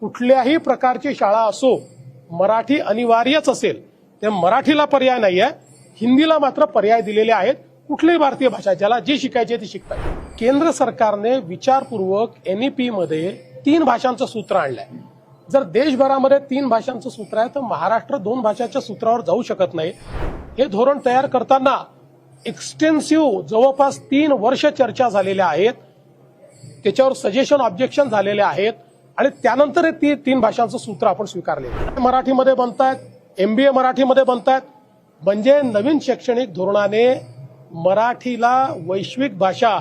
कुठल्याही प्रकारची शाळा असो मराठी अनिवार्यच असेल ते मराठीला पर्याय नाही आहे हिंदीला मात्र पर्याय दिलेले आहेत. कुठलीही भारतीय भाषा ज्याला जी शिकायची आहे ती शिकताय केंद्र सरकारने विचारपूर्वक एन ई मध्ये तीन भाषांचं सूत्र आणलंय. जर देशभरामध्ये तीन भाषांचं सूत्र आहे तर महाराष्ट्र दोन भाषांच्या सूत्रावर जाऊ शकत नाही. हे धोरण तयार करताना एक्सटेन्सिव्ह जवळपास तीन वर्ष चर्चा झालेल्या आहेत. त्याच्यावर सजेशन ऑब्जेक्शन झालेले आहेत. आणि त्यानंतर हे ती तीन भाषांचं सूत्र आपण स्वीकारले. मराठीमध्ये बनतायत एमबीए मराठीमध्ये बनतायत. म्हणजे नवीन शैक्षणिक धोरणाने मराठीला वैश्विक भाषा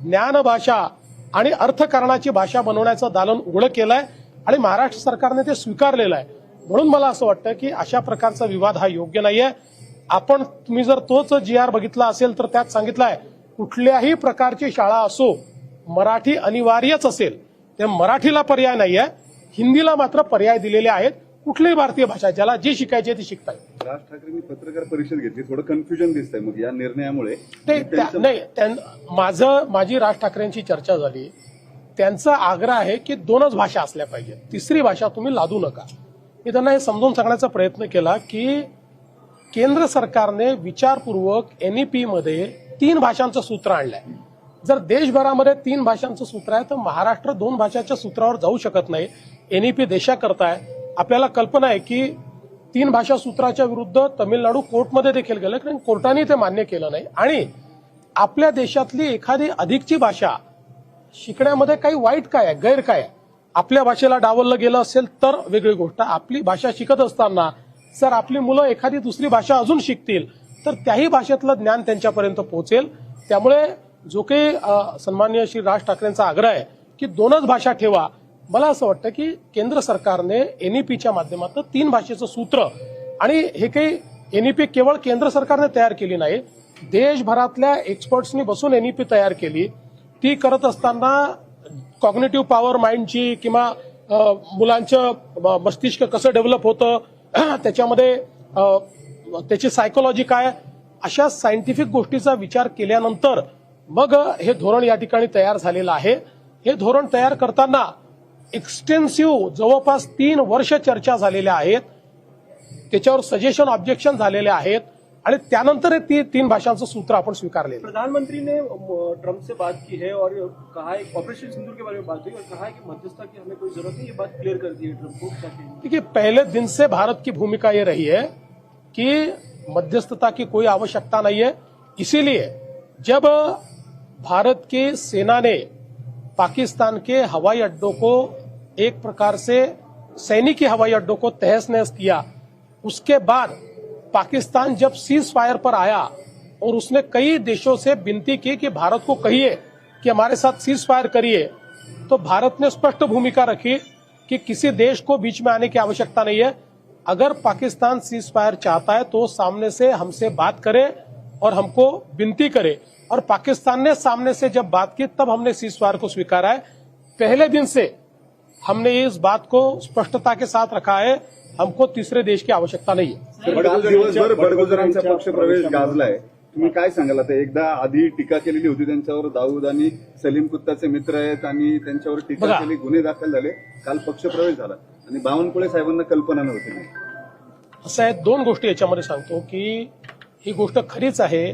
ज्ञान भाषा आणि अर्थकारणाची भाषा बनवण्याचं दालन उघडं केलंय आणि महाराष्ट्र सरकारने ते स्वीकारलेलं आहे. म्हणून मला असं वाटतं की अशा प्रकारचा विवाद हा योग्य नाहीये. आपण तुम्ही जर तोच जी आर बघितला असेल तर त्यात सांगितलंय कुठल्याही प्रकारची शाळा असो मराठी अनिवार्यच असेल. ते मराठीला पर्याय नाही आहे हिंदीला मात्र पर्याय दिलेले आहेत. कुठलीही भारतीय भाषा ज्याला जी शिकायची आहे ती शिकता येईल राज ठाकरेंनी पत्रकार परिषद घेतली. थोडं कन्फ्युजन दिसतंय मग या निर्णयामुळे. ते नाही माझं माझी राज ठाकरेंची चर्चा झाली. त्यांचा आग्रह आहे की दोनच भाषा असल्या पाहिजेत. तिसरी भाषा तुम्ही लादू नका. मी त्यांना हे समजून सांगण्याचा प्रयत्न केला की केंद्र सरकारने विचारपूर्वक एनईपी मध्ये तीन भाषांचं सूत्र आणलंय. जर देशभरामध्ये तीन भाषांचं सूत्र आहे तर महाराष्ट्र दोन भाषाच्या सूत्रावर जाऊ शकत नाही. एनईपी देशाकरता आहे आपल्याला कल्पना आहे की तीन भाषा सूत्राच्या विरुद्ध तमिळनाडू कोर्टमध्ये देखील गेलं कारण कोर्टाने ते मान्य केलं नाही. आणि आपल्या देशातली एखादी अधिकची भाषा शिकण्यामध्ये काही वाईट काय आहे गैर काय आहे? आपल्या भाषेला डावललं गेलं असेल तर वेगळी गोष्ट. आपली भाषा शिकत असताना जर आपली मुलं एखादी दुसरी भाषा अजून शिकतील तर त्याही भाषेतलं ज्ञान त्यांच्यापर्यंत पोहोचेल. त्यामुळे जो काही अ, सन्माननीय श्री राज ठाकरेंचा आग्रह आहे की दोनच भाषा ठेवा. मला असं वाटतं की केंद्र सरकारने एनईपीच्या माध्यमातून तीन भाषेचं सूत्र आणि हे काही एनईपी केवळ केंद्र सरकारने तयार केली नाही देशभरातल्या एक्सपर्ट्सनी बसून एनईपी तयार केली. ती करत असताना कॉग्नेटिव्ह पॉवर माइंडची किंवा मुलांचं मस्तिष्क कसं डेव्हलप होतं त्याच्यामध्ये त्याची सायकोलॉजी काय अशा सायंटिफिक गोष्टीचा विचार केल्यानंतर मग हे धोरण या ठिकाणी तयार झालेलं आहे. हे धोरण तयार करताना एक्सटेन्सिव्ह जवळपास तीन वर्ष चर्चा झालेल्या आहेत. त्याच्यावर सजेशन ऑब्जेक्शन झालेले आहेत. आणि त्यानंतर हे ती तीन भाषांचं सूत्र आपण स्वीकारले प्रधानमंत्री ने अ, ट्रंप से बात की है और कहा है ऑपरेशन सिंदूर के बारे में बात हुई और कहा है कि मध्यस्थता की हमें कोई जरूरत नहीं ये बात क्लियर कर दी है ट्रंप को देखिए पहले दिन से भारत की भूमिका ये रही है कि मध्यस्थता की कोई आवश्यकता नहीं है। इसीलिए जब भारत की सेना ने पाकिस्तान के हवाई अड्डों को एक प्रकार से, सैनिकी हवाई अड्डों को तहस नहस किया। उसके बाद पाकिस्तान जब सीज फायर पर आया और उसने कई देशों से विनती की कि भारत को कहिए कि हमारे साथ सीज फायर करिए तो भारत ने स्पष्ट भूमिका रखी कि किसी देश को बीच में आने की आवश्यकता नहीं है। अगर पाकिस्तान सीज फायर चाहता है तो सामने से हमसे बात करे और हमको विनती करे। और पाकिस्तान ने सामने से जब बात की तब हमने सीज फायर को स्वीकारा है। पहले दिन से हमने इस बात को स्पष्टता के साथ रखा है। हमको तीसरे देश की आवश्यकता नहीं है। तर काल दिवसभर बडगुजरांचा पक्ष प्रवेश गाजलाय. तुम्ही काय सांगाल आता? एकदा आधी टीका केलेली होती त्यांच्यावर दाऊद आणि सलीम कुत्ताचे मित्र आहेत आणि त्यांच्यावर टीका. केली गुन्हे दाखल झाले. काल पक्ष प्रवेश झाला. आणि बावनकुळे साहेबांना कल्पना नव्हती. असं आहे दोन गोष्टी याच्यामध्ये सांगतो की ही गोष्ट खरीच आहे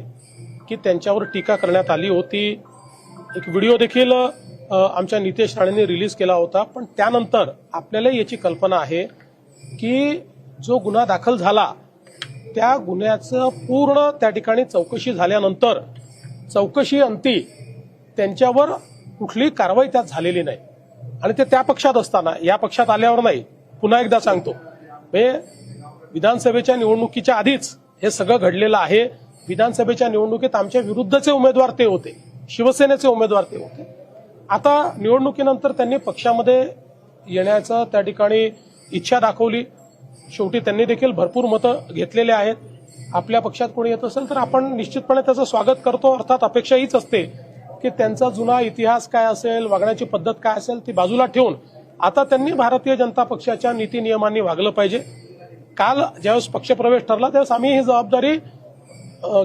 की त्यांच्यावर टीका करण्यात आली होती. एक व्हिडिओ देखील आमच्या नितेश राणेंनी रिलीज केला होता. पण त्यानंतर आपल्याला याची कल्पना आहे की जो गुन्हा दाखल झाला त्या गुन्ह्याचं पूर्ण त्या ठिकाणी चौकशी झाल्यानंतर चौकशी अंती त्यांच्यावर कुठली कारवाई त्यात झालेली नाही. आणि ते त्या पक्षात असताना या पक्षात आल्यावर नाही. पुन्हा एकदा सांगतो. म्हणजे विधानसभेच्या निवडणुकीच्या आधीच हे सगळं घडलेलं आहे. विधानसभेच्या निवडणुकीत आमच्या विरुद्धचे उमेदवार ते होते. शिवसेनेचे उमेदवार ते होते. आता निवडणुकीनंतर त्यांनी पक्षामध्ये येण्याचं त्या ठिकाणी इच्छा दाखवली. शेवटी त्यांनी देखील भरपूर मतं घेतलेले आहेत. आपल्या पक्षात कोणी येत असेल तर आपण निश्चितपणे त्याचं स्वागत करतो. अर्थात अपेक्षा हीच असते की त्यांचा जुना इतिहास काय असेल वागण्याची पद्धत काय असेल ती बाजूला ठेवून आता त्यांनी भारतीय जनता पक्षाच्या नीती नियमांनी वागलं पाहिजे. काल ज्यावेळेस पक्षप्रवेश ठरला त्यावेळेस आम्ही ही जबाबदारी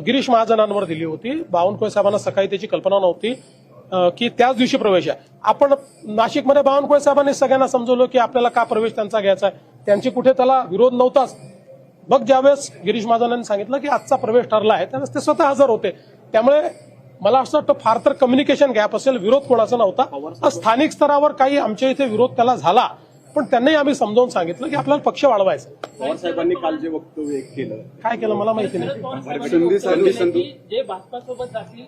गिरीश महाजनांवर दिली होती. बावनकुळे साहेबांना सकाळी त्याची कल्पना नव्हती की त्याच दिवशी प्रवेश आहे. आपण नाशिकमध्ये बावनकुळे साहेबांनी सगळ्यांना समजवलं की आपल्याला का प्रवेश त्यांचा घ्यायचा आहे. त्यांची कुठे त्याला विरोध नव्हताच. मग ज्यावेळेस गिरीश महाजनांनी सांगितलं की आजचा प्रवेश ठरला आहे त्यावेळेस ते स्वतः हजर होते. त्यामुळे मला असं वाटतं फार तर कम्युनिकेशन गॅप असेल विरोध कोणाचा नव्हता. स्थानिक स्तरावर काही आमच्या इथे विरोध त्याला झाला. पण त्यांनाही आम्ही समजावून सांगितलं की आपल्याला पक्ष वाढवायचा. पवार साहेबांनी काल जे वक्तव्य केलं. काय केलं मला माहिती नाही. जे भाजपा सोबत जातील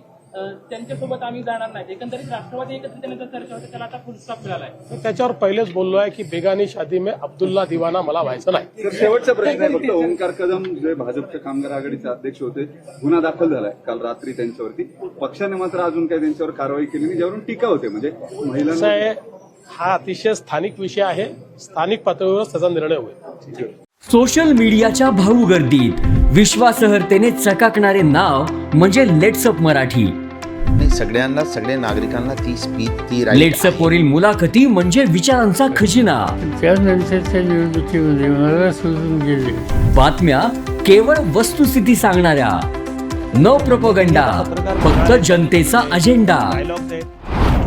त्यांच्यासोबत आम्ही जाणार नाही. एकंदरीत राष्ट्रवादी एकत्रित येण्याचा चर्चा होते त्याला आता फुल स्टॉप मिळाला आहे त्याच्यावर पहिलेच बोललो आहे की बेगानी शादी में अब्दुल्ला दिवाना मला व्हायचं नाही. शेवटचा प्रश्न आहे फक्त. ओंकार कदम जे भाजपच्या कामगार आघाडीचे अध्यक्ष होते गुन्हा दाखल झालाय काल रात्री त्यांच्यावरती. पक्षाने मात्र अजून काही त्यांच्यावर कारवाई केली नाही ज्यावरून टीका होते. म्हणजे महिलांना आहे हा अतिशय स्थानिक विषय आहे. स्थानिक पातळीवरच त्याचा निर्णय होईल. सोशल मीडियाच्या भाऊ गर्दीत विश्वासार्हतेने चकाकणारे नाव म्हणजे लेट्सअप मराठी. नाही सगळ्यांना सगळ्या नागरिकांना ती स्पीच ती लेट्सअप वरील मुलाखती म्हणजे विचारांचा खजिना. त्यानंतरच्या निवडणुकीमध्ये मला सोडून गेले बातम्या केवळ वस्तुस्थिती सांगणाऱ्या. न प्रपोगंडा फक्त जनतेचा अजेंडा.